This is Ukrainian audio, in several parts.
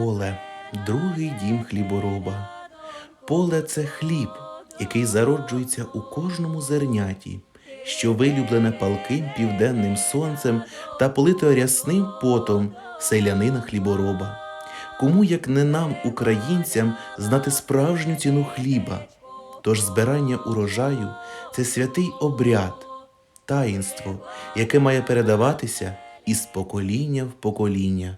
поле, другий дім хлібороба. Поле це хліб, який зароджується у кожному зерняті, що вилюблене палким південним сонцем та полито рясним потом селянина хлібороба. Кому, як не нам, українцям, знати справжню ціну хліба? Тож збирання урожаю це святий обряд, таїнство, яке має передаватися із покоління в покоління.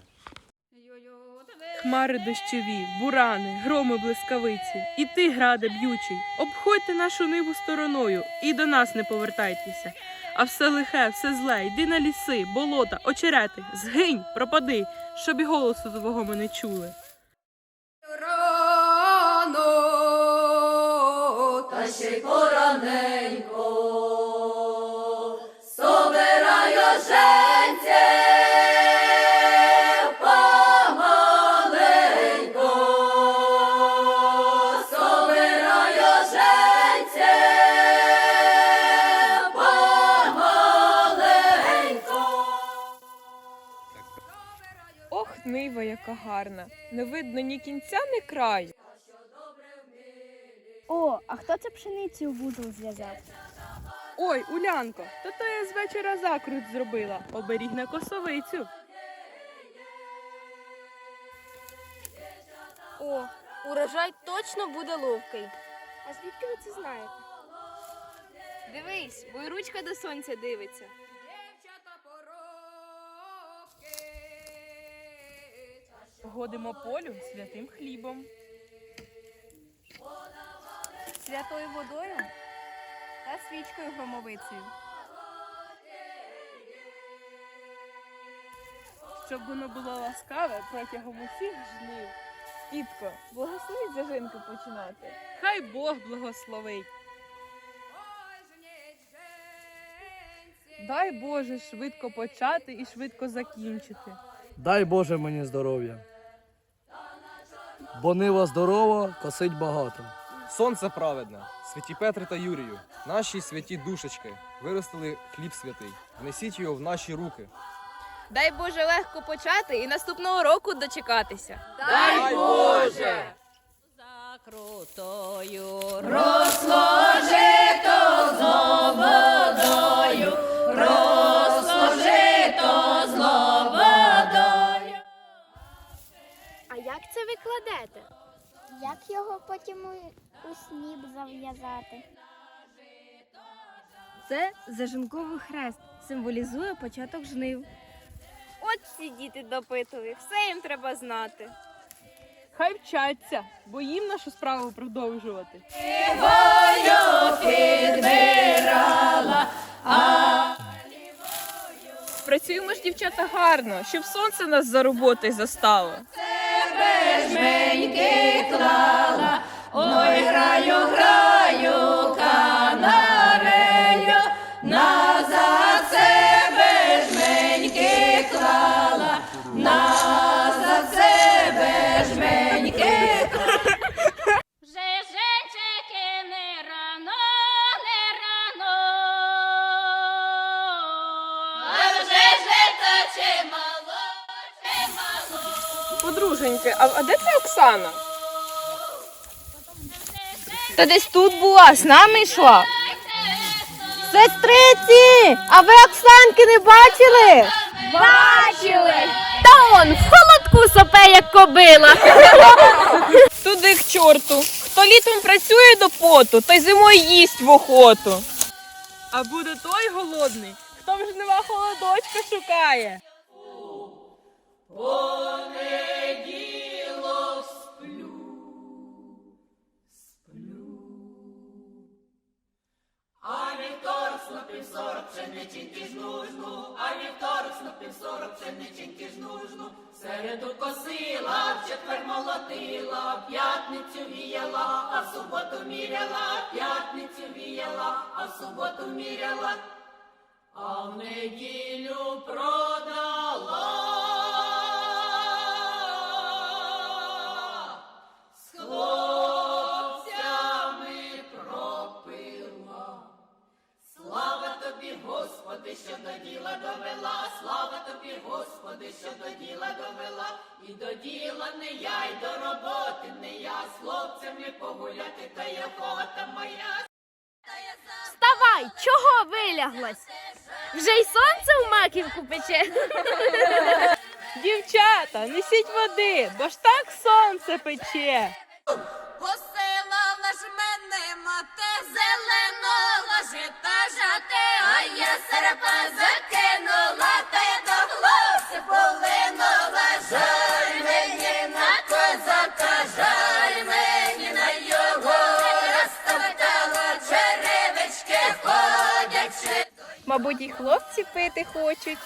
Хмари дощові, бурани, громи блискавиці, і ти, граде б'ючий, обходьте нашу ниву стороною і до нас не повертайтеся. А все лихе, все зле, йди на ліси, болота, очерети, згинь, пропади, щоб і голосу твого ми не чули. Гарна, не видно ні кінця, ні краю. О, а хто це пшеницю в вузол зв'язав? Ой, Улянко, то то я з вечора закрут зробила, оберіг на косовицю. О, урожай точно буде ловкий. А звідки ви це знаєте? Дивись, бо й ручка до сонця дивиться. Годимо полю святим хлібом. Святою водою та свічкою громовицею. щоб воно було ласкаве протягом усіх жнив. Тітко, благословіть зажинку починати. Хай Бог благословить. Дай Боже швидко почати і швидко закінчити. Дай Боже мені здоров'я. Бо нива здорова, косить багато. Сонце праведне, святі Петре та Юрію, наші святі душечки, виростили хліб святий. Внесіть його в наші руки. Дай Боже легко почати і наступного року дочекатися. Дай Боже! За крутою А ви? Як його потім у, у сніп зав'язати? Це зажинковий хрест, символізує початок жнив. От ці діти допитливі, все їм треба знати. Хай вчаться, бо їм нашу справу продовжувати. Працюємо ж, дівчата, гарно, щоб сонце нас за роботи застало. Жменьки клала, ой, граю, граю, Подруженьки, а, а де це Оксана? Та десь тут була, з нами йшла. Сестриці, а ви Оксанки не бачили? Бачили. Та он в холодку сопе, як кобила. Туди к чорту. Хто літом працює до поту, той зимою їсть в охоту. А буде той голодний, хто в жнива холодочка шукає. Середу косила, в четвер молотила, п'ятницю віяла, а в суботу міряла, п'ятницю віяла, а в суботу міряла, а в неділю продала. До діла довела, слава тобі, Господи, що до діла довела, і до діла не я, й до роботи не я, з хлопцями погуляти, та й охота моя. Вставай! Чого виляглась? Вже й сонце в маківку пече. Дівчата, несіть води, бо ж так сонце пече. Посилала ж мене мате зеленого жита жати, а я серпа закинула, та я до хлопця полинула. Жаль мені на козака, жаль мені на його розтоптала черевички ходячи. Мабуть, і хлопці пити хочуть.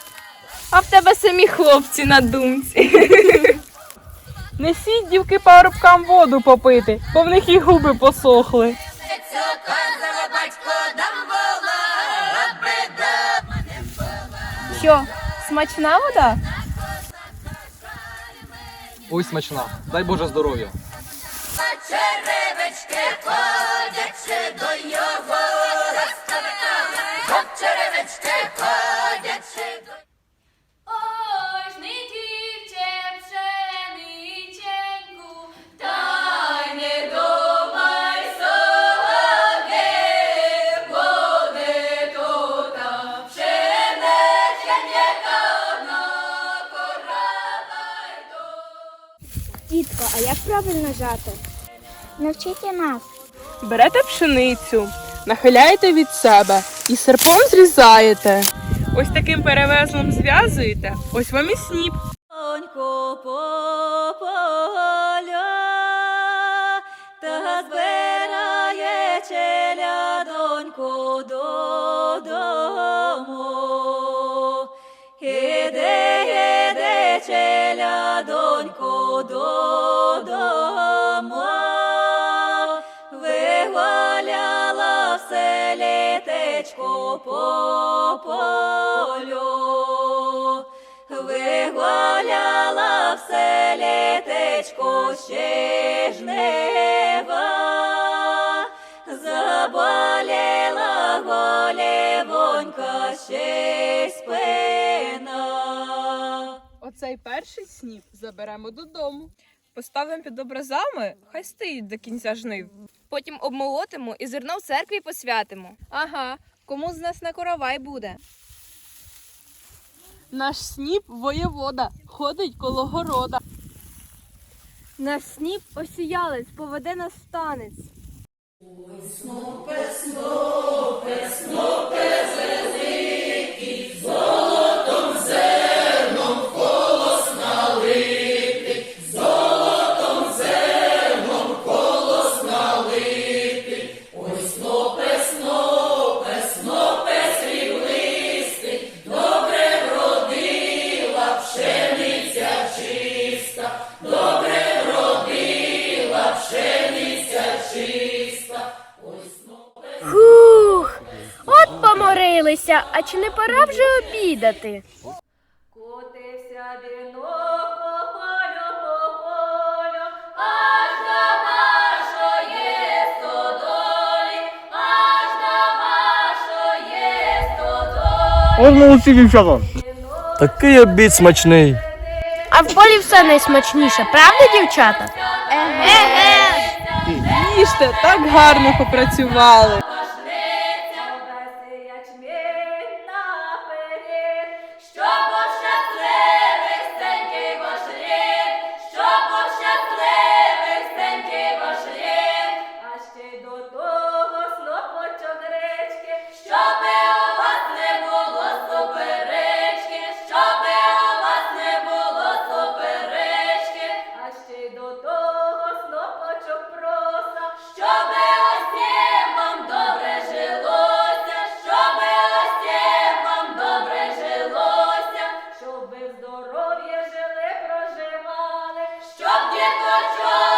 А в тебе самі хлопці на думці. Несіть дівки парубкам воду попити, бо в них і губи посохли. Що, смачна вода? Ой, смачна. Дай Боже здоров'я. Черевички ходячи до його розставляли, Гоп черевички ходячи а як правильно жати? Навчіть нас. Берете пшеницю, нахиляєте від себе і серпом зрізаєте. Ось таким перевезлом зв'язуєте, ось вам і сніп. Донько поля, та збирає челя доньку додому. Іде, іде челя доньку додому. Полю. Вигуляла в селі течко ще жнива, заболіла голівонька ще спина. Оцей перший сніп заберемо додому. Поставимо під образами, хай стоїть до кінця жнив. Потім обмолотимо і зерно в церкві посвятимо. Ага, кому з нас на коровай буде? Наш сніп воєвода ходить коло города. Наш сніп осіялець, поведе нас в танець. Хух, от поморилися, а чи не пора вже обідати? Котився вінок по полю, по полю, аж до нашої стодолі, аж до нашої стодолі. От молодці дівчата. Такий обід смачний. А в полі все найсмачніше, правда, дівчата? Їжте, так гарно попрацювали. Lord,